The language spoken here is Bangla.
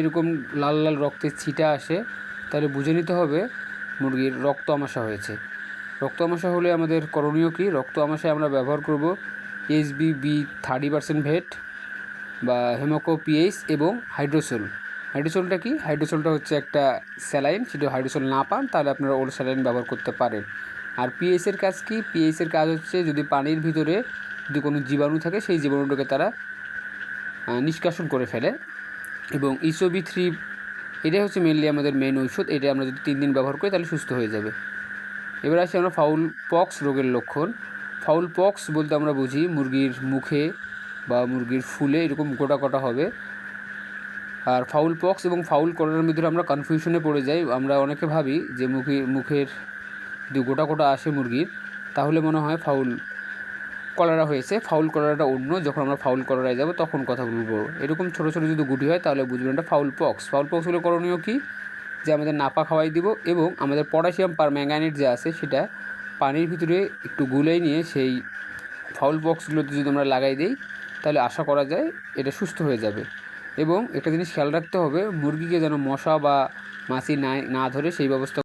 এরকম লাল লাল রক্তের ছিটা আসে, তাহলে বুঝে নিতে হবে মুরগির রক্ত আমাশা হয়েছে। রক্ত আমাশা হলে আমাদের করণীয় কী? রক্ত আমাশায় আমরা ব্যবহার করব SB B thirty percent vet বা হেমোকো পিএইচ এবং হাইড্রোসোল। হাইড্রোসোলটা কি? হাইড্রোসোলটা হচ্ছে একটা স্যালাইন, সেটা হাইড্রোসোল না পান, তাহলে আপনারা ওর স্যালাইন ব্যবহার করতে পারেন। আর পিএইচের কাজ কি? পিএইচের কাজ হচ্ছে যদি পানির ভিতরে যদি কোনো জীবাণু থাকে, সেই জীবাণুটাকে তারা নিষ্কাশন করে ফেলে। এবং ইসোবি থ্রি এটাই হচ্ছে মেনলি আমাদের মেন ঔষধ। এটা আমরা যদি তিন দিন ব্যবহার করি, তাহলে সুস্থ হয়ে যাবে। এবার আসি আমরা ফাউল পক্স রোগের লক্ষণ। ফাউল পক্স বলতে আমরা বুঝি মুরগির মুখে বা মুরগির ফুলে এরকম গোটা গোটা হবে। আর ফাউল পক্স এবং ফাউল করার ভিতরে আমরা কনফিউশনে পড়ে যাই। আমরা অনেকে ভাবি যে মুখে মুখের যদি গোটা গোটা আসে মুরগির, তাহলে মনে হয় ফাউল কলেরা হয়েছে ফাউল কলেরাটা অন্য যখন আমরা ফাউল কলেরায় যাব তখন কথা বলব। এরকম ছোটো ছোটো যদি গুটি হয়, তাহলে বুঝবেন এটা ফাউল পক্স ফাউল পক্স হলে করণীয় কী? যে আমাদের নাপা খাওয়াই দিব এবং আমাদের পটাশিয়াম পার ম্যাঙ্গানেট যে আছে, সেটা পানির ভিতরে একটু গুলাই নিয়ে সেই ফাউল বক্সগুলোতে যদি আমরা লাগাই দিই, তাহলে আশা করা যায় এটা সুস্থ হয়ে যাবে। এবং একটা জিনিস খেয়াল রাখতে হবে, মুরগিকে যেন মশা বা মাছি না না ধরে সেই ব্যবস্থা